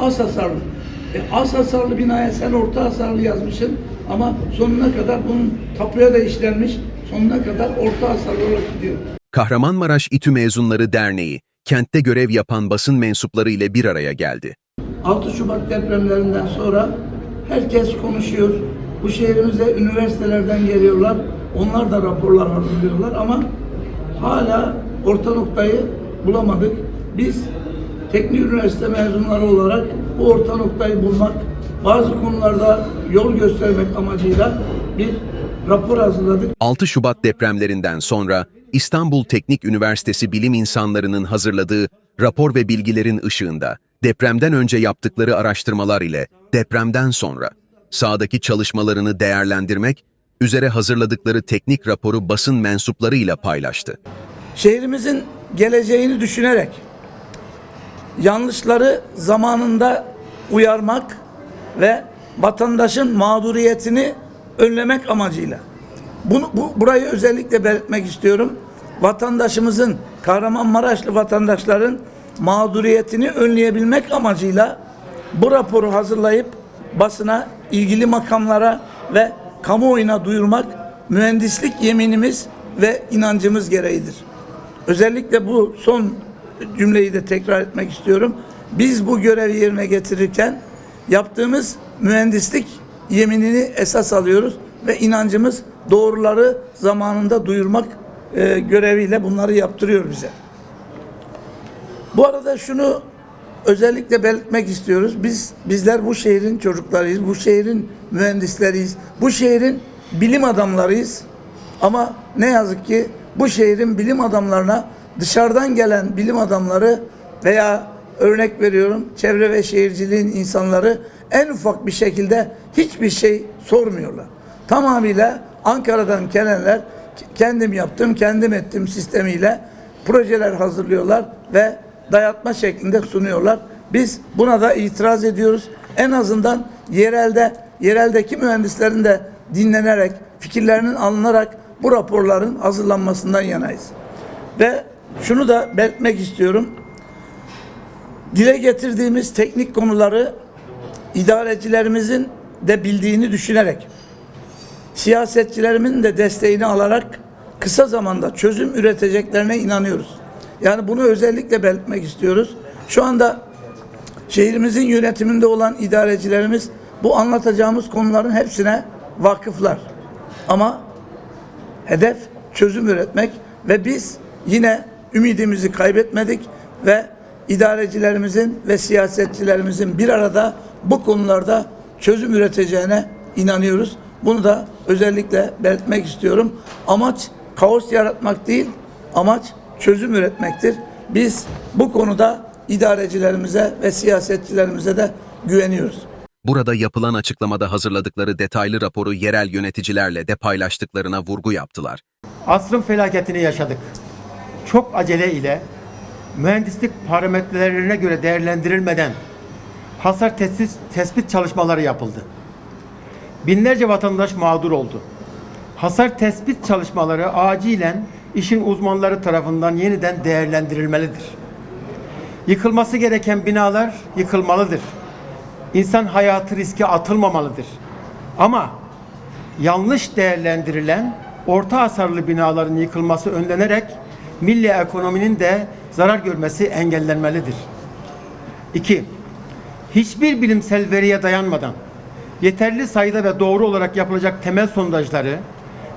az hasarlı. E, az hasarlı binaya sen orta hasarlı yazmışsın ama sonuna kadar bunun tapuya da işlenmiş, sonuna kadar orta hasarlı olarak gidiyor. Kahramanmaraş İTÜ Mezunları Derneği, kentte görev yapan basın mensupları ile bir araya geldi. 6 Şubat depremlerinden sonra herkes konuşuyor. Bu şehrimize üniversitelerden geliyorlar. Onlar da raporlar hazırlıyorlar ama hala orta noktayı bulamadık. Biz teknik üniversite mezunları olarak bu orta noktayı bulmak, bazı konularda yol göstermek amacıyla bir rapor hazırladık. 6 Şubat depremlerinden sonra İstanbul Teknik Üniversitesi bilim insanlarının hazırladığı rapor ve bilgilerin ışığında depremden önce yaptıkları araştırmalar ile depremden sonra sahadaki çalışmalarını değerlendirmek üzere hazırladıkları teknik raporu basın mensuplarıyla paylaştı. şehrimizin geleceğini düşünerek yanlışları zamanında uyarmak ve vatandaşın mağduriyetini önlemek amacıyla. Bunu, bu, burayı özellikle belirtmek istiyorum. Vatandaşımızın, Kahramanmaraşlı vatandaşların mağduriyetini önleyebilmek amacıyla bu raporu hazırlayıp basına, ilgili makamlara ve kamuoyuna duyurmak mühendislik yeminimiz ve inancımız gereğidir. Özellikle bu son cümleyi de tekrar etmek istiyorum. Biz bu görevi yerine getirirken yaptığımız mühendislik yeminini esas alıyoruz ve inancımız doğruları zamanında duyurmak e, göreviyle bunları yaptırıyor bize. Bu arada şunu özellikle belirtmek istiyoruz. Biz bizler bu şehrin çocuklarıyız, bu şehrin mühendisleriyiz, bu şehrin bilim adamlarıyız. Ama ne yazık ki bu şehrin bilim adamlarına dışarıdan gelen bilim adamları veya örnek veriyorum çevre ve şehirciliğin insanları en ufak bir şekilde hiçbir şey sormuyorlar. Tamamıyla Ankara'dan gelenler kendim yaptım, kendim ettim sistemiyle projeler hazırlıyorlar ve dayatma şeklinde sunuyorlar. Biz buna da itiraz ediyoruz. En azından yerelde yereldeki mühendislerin de dinlenerek, fikirlerinin alınarak bu raporların hazırlanmasından yanayız. Ve şunu da belirtmek istiyorum. Dile getirdiğimiz teknik konuları idarecilerimizin de bildiğini düşünerek siyasetçilerimin de desteğini alarak kısa zamanda çözüm üreteceklerine inanıyoruz. Yani bunu özellikle belirtmek istiyoruz. Şu anda şehrimizin yönetiminde olan idarecilerimiz bu anlatacağımız konuların hepsine vakıflar. Ama hedef çözüm üretmek ve biz yine ümidimizi kaybetmedik ve idarecilerimizin ve siyasetçilerimizin bir arada bu konularda çözüm üreteceğine inanıyoruz. Bunu da özellikle belirtmek istiyorum. Amaç kaos yaratmak değil, amaç çözüm üretmektir. Biz bu konuda idarecilerimize ve siyasetçilerimize de güveniyoruz. Burada yapılan açıklamada hazırladıkları detaylı raporu yerel yöneticilerle de paylaştıklarına vurgu yaptılar. Asrın felaketini yaşadık. Çok acele ile mühendislik parametrelerine göre değerlendirilmeden hasar tespit, tespit çalışmaları yapıldı. Binlerce vatandaş mağdur oldu. Hasar tespit çalışmaları acilen işin uzmanları tarafından yeniden değerlendirilmelidir. Yıkılması gereken binalar yıkılmalıdır. İnsan hayatı riske atılmamalıdır. Ama yanlış değerlendirilen orta hasarlı binaların yıkılması önlenerek milli ekonominin de zarar görmesi engellenmelidir. 2. Hiçbir bilimsel veriye dayanmadan yeterli sayıda ve doğru olarak yapılacak temel sondajları,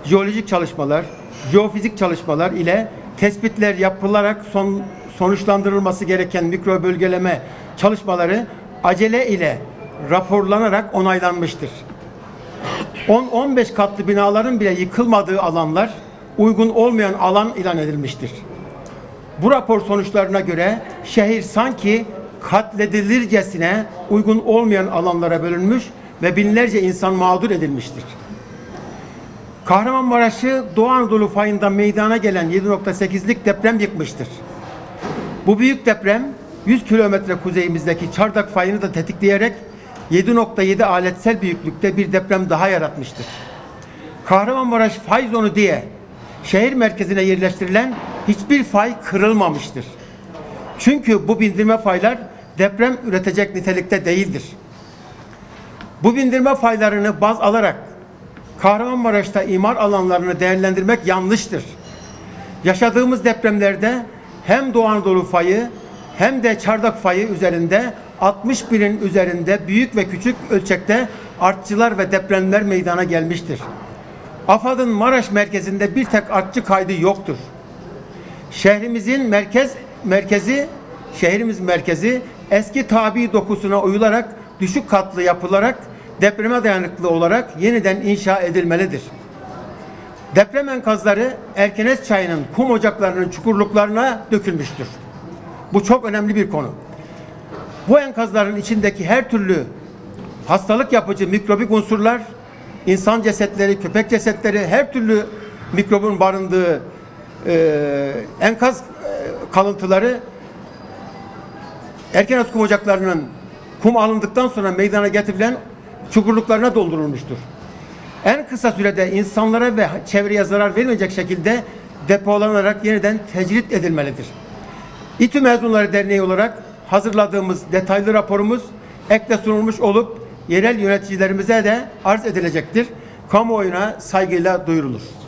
jeolojik çalışmalar, jeofizik çalışmalar ile tespitler yapılarak son, sonuçlandırılması gereken mikro bölgeleme çalışmaları acele ile raporlanarak onaylanmıştır. 10-15 katlı binaların bile yıkılmadığı alanlar uygun olmayan alan ilan edilmiştir. Bu rapor sonuçlarına göre şehir sanki katledilircesine uygun olmayan alanlara bölünmüş ve binlerce insan mağdur edilmiştir. Kahramanmaraş'ı Doğu Anadolu fayından meydana gelen 7.8'lik deprem yıkmıştır. Bu büyük deprem 100 kilometre kuzeyimizdeki Çardak fayını da tetikleyerek 7.7 aletsel büyüklükte bir deprem daha yaratmıştır. Kahramanmaraş fay zonu diye şehir merkezine yerleştirilen hiçbir fay kırılmamıştır. Çünkü bu bildirme faylar deprem üretecek nitelikte değildir. Bu bindirme faylarını baz alarak Kahramanmaraş'ta imar alanlarını değerlendirmek yanlıştır. Yaşadığımız depremlerde hem Doğu Anadolu fayı hem de Çardak fayı üzerinde 61'in üzerinde büyük ve küçük ölçekte artçılar ve depremler meydana gelmiştir. AFAD'ın Maraş merkezinde bir tek artçı kaydı yoktur. Şehrimizin merkez merkezi şehrimiz merkezi eski tabi dokusuna uyularak düşük katlı yapılarak depreme dayanıklı olarak yeniden inşa edilmelidir. Deprem enkazları Erkenes çayının kum ocaklarının çukurluklarına dökülmüştür. Bu çok önemli bir konu. Bu enkazların içindeki her türlü hastalık yapıcı mikrobik unsurlar, insan cesetleri, köpek cesetleri, her türlü mikrobun barındığı e, enkaz e, kalıntıları Erkenes kum ocaklarının kum alındıktan sonra meydana getirilen çukurluklarına doldurulmuştur. En kısa sürede insanlara ve çevreye zarar vermeyecek şekilde depolanarak yeniden tecrit edilmelidir. İTÜ Mezunları Derneği olarak hazırladığımız detaylı raporumuz ekle sunulmuş olup yerel yöneticilerimize de arz edilecektir. Kamuoyuna saygıyla duyurulur.